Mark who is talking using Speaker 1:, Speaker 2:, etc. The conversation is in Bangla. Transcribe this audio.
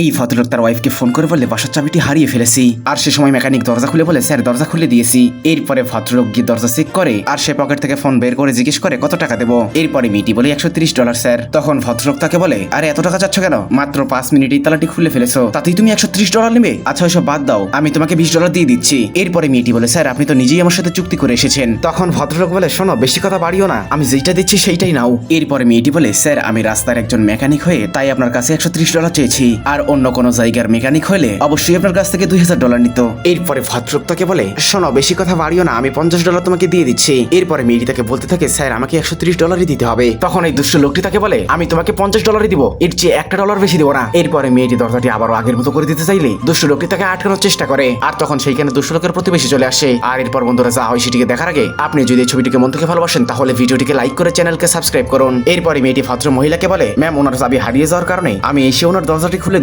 Speaker 1: এই ভদ্রলোক তার ওয়াইফকে ফোন করে বলে বাসার চাবিটি হারিয়ে ফেলেছি। আর সে সময় মেকানিক দরজা খুলে বলে, স্যার, দরজা খুলে দিয়েছি। এরপরে ভদ্রলোক গিয়ে দরজা চেক করে, আর সে পকেট থেকে ফোন বের করে জিজ্ঞেস করে, কত টাকা দেবো? এরপরে মিটি বলে, একশো ডলার স্যার। তখন ভদ্রলোক তাকে বলে, আরে, এত টাকা চাচ্ছ কেন? মাত্র পাঁচ মিনিটেই তালাটি খুলে ফেলেছো। তাতেই তুমি একশো ত্রিশ ডলার নেবে? আচ্ছা ওইসব বাদ দাও, আমি তোমাকে বিশ ডলার দিয়ে দিচ্ছি। এরপরে মিটি বলে, স্যার, আপনি তো নিজেই আমার সাথে চুক্তি করে এসেছেন। তখন ভদ্রলোক বলে, শোনো, বেশি কথা বাড়িও না, আমি যেটা দিচ্ছি সেইটাই নাও। এরপরে মেয়েটি বলে, স্যার, আমি রাস্তার একজন মেকানিক হয়ে তাই আপনার কাছে একশো ত্রিশ ডলার চেয়েছি। আর অন্য কোনো জায়গার মেকানিক হলে অবশ্যই আপনার কাছ থেকে দুই হাজার ডলার নিত। এরপরে ভদ্রলোক তাকে বলে, শোনো, বেশি কথা বাড়িও না, আমি পঞ্চাশ ডলার তোমাকে দিয়ে দিচ্ছি। এরপরে মেয়েটি তাকে বলতে থাকে, স্যার, আমাকে একশো ত্রিশ ডলারই দিতে হবে। তখন এই দুষ্ট লোকটি তাকে বলে, আমি তোমাকে পঞ্চাশ ডলারই দিব, এর চেয়ে একটা ডলার বেশি দিব না। এরপরে মেয়েটি দরজাটি আবারও আগের মতো করে দিতে চাইলে, দুষ্ট লোকটি তাকে আটকানোর চেষ্টা করে। আর তখন সেইখানে দুষ্ট লোকের প্রতিবেশী চলে আসে। আর এরপর বন্ধুরা, যা হয় সেটিকে দেখার আগে, আপনি যদি এই ছবিটিকে মন থেকে ভালোবাসেন, তাহলে ভিডিওটিকে লাইক করে চ্যানেলকে সাবস্ক্রাইব করুন। এরপরে মেয়েটি ভদ্র মহিলাকে বলে, ম্যাম, ওনার চাবি হারিয়ে যাওয়ার কারণে আমি এসে ওনার দরজাটি খুলে